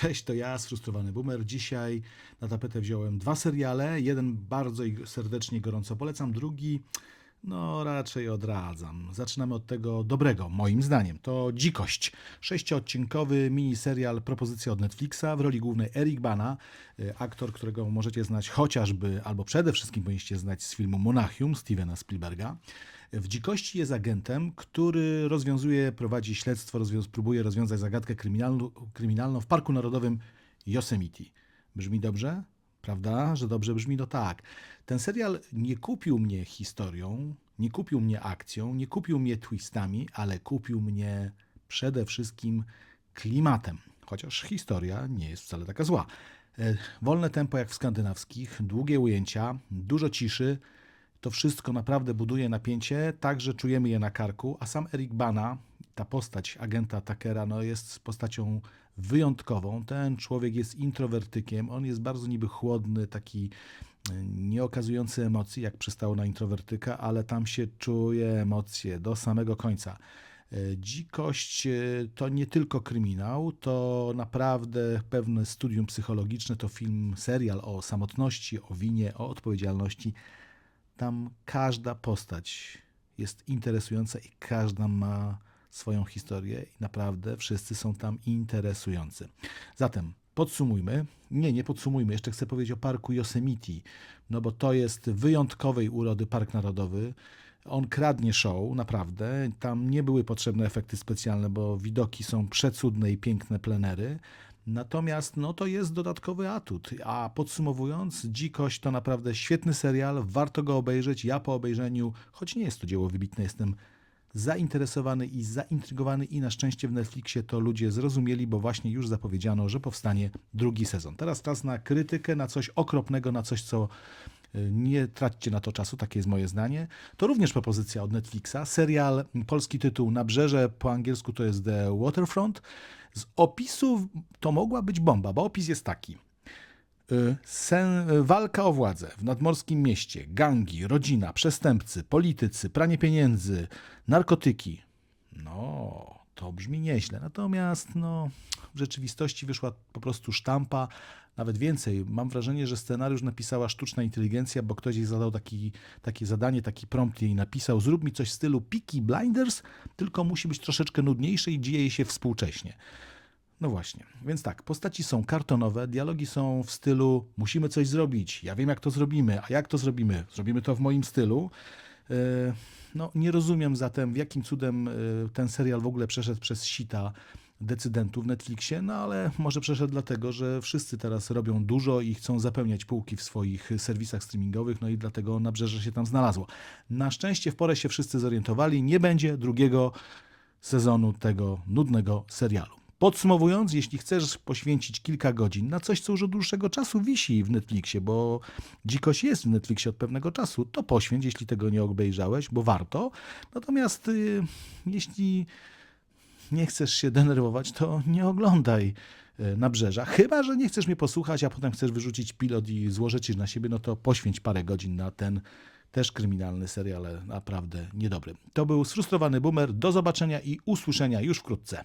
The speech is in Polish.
Cześć, to ja, sfrustrowany boomer. Dzisiaj na tapetę wziąłem dwa seriale. Jeden bardzo serdecznie gorąco polecam, drugi no raczej odradzam. Zaczynamy od tego dobrego, moim zdaniem. To Dzikość. Sześcioodcinkowy miniserial propozycja od Netflixa. W roli głównej Eric Bana, y, aktor, którego możecie znać chociażby, albo przede wszystkim powinniście znać z filmu Monachium Stevena Spielberga. W Dzikości jest agentem, który rozwiązuje, prowadzi śledztwo, próbuje rozwiązać zagadkę kryminalną w Parku Narodowym Yosemite. Brzmi dobrze? Prawda, że dobrze brzmi? No tak. Ten serial nie kupił mnie historią, nie kupił mnie akcją, nie kupił mnie twistami, ale kupił mnie przede wszystkim klimatem. Chociaż historia nie jest wcale taka zła. E, Wolne tempo jak w skandynawskich, długie ujęcia, dużo ciszy. To wszystko naprawdę buduje napięcie, tak że czujemy je na karku, a sam Eric Bana, ta postać agenta Takera, no jest postacią wyjątkową. Ten człowiek jest introwertykiem, on jest bardzo niby chłodny, taki e, nie okazujący emocji, jak przystało na introwertyka, ale tam się czuje emocje do samego końca. E, Dzikość e, to nie tylko kryminał, to naprawdę pewne studium psychologiczne, to film, serial o samotności, o winie, o odpowiedzialności. Tam każda postać jest interesująca i każda ma swoją historię i naprawdę wszyscy są tam interesujący. Zatem podsumujmy. Nie, nie podsumujmy. Jeszcze chcę powiedzieć o parku Yosemite, no bo to jest wyjątkowej urody park narodowy. On kradnie show, naprawdę. Tam nie były potrzebne efekty specjalne, bo widoki są przecudne i piękne plenery. Natomiast no, to jest dodatkowy atut. A podsumowując, Dzikość to naprawdę świetny serial, warto go obejrzeć. Ja po obejrzeniu, choć nie jest to dzieło wybitne, jestem zainteresowany i zaintrygowany i na szczęście w Netflixie to ludzie zrozumieli, bo właśnie już zapowiedziano, że powstanie drugi sezon. Teraz czas na krytykę, na coś okropnego, na coś, co y, nie traćcie na to czasu, takie jest moje zdanie. To również propozycja od Netflixa. Serial, polski tytuł Nabrzeże, po angielsku to jest The Waterfront. Z opisów to mogła być bomba, bo opis jest taki. Y, Sen, y, walka o władzę w nadmorskim mieście, gangi, rodzina, przestępcy, politycy, pranie pieniędzy, narkotyki. No, to brzmi nieźle. Natomiast no, w rzeczywistości wyszła po prostu sztampa. Nawet więcej, mam wrażenie, że scenariusz napisała sztuczna inteligencja, bo ktoś jej zadał taki, takie zadanie, taki prompt jej napisał: Zrób mi coś w stylu Peaky Blinders, tylko musi być troszeczkę nudniejsze i dzieje się współcześnie. No właśnie, więc tak, postaci są kartonowe, dialogi są w stylu musimy coś zrobić, ja wiem jak to zrobimy, a jak to zrobimy? Zrobimy to w moim stylu. Yy, No nie rozumiem zatem, w jakim cudem yy, ten serial w ogóle przeszedł przez sita decydentów w Netflixie, no ale może przeszedł dlatego, że wszyscy teraz robią dużo i chcą zapełniać półki w swoich serwisach streamingowych, no i dlatego nabrzeże się tam znalazło. Na szczęście w porę się wszyscy zorientowali, nie będzie drugiego sezonu tego nudnego serialu. Podsumowując, jeśli chcesz poświęcić kilka godzin na coś, co już od dłuższego czasu wisi w Netflixie, bo dzikość jest w Netflixie od pewnego czasu, to poświęć, jeśli tego nie obejrzałeś, bo warto. Natomiast y, jeśli nie chcesz się denerwować, to nie oglądaj y, Nabrzeża. Chyba, że nie chcesz mnie posłuchać, a potem chcesz wyrzucić pilot i złożyć na siebie, no to poświęć parę godzin na ten też kryminalny serial, ale naprawdę niedobry. To był sfrustrowany boomer. Do zobaczenia i usłyszenia już wkrótce.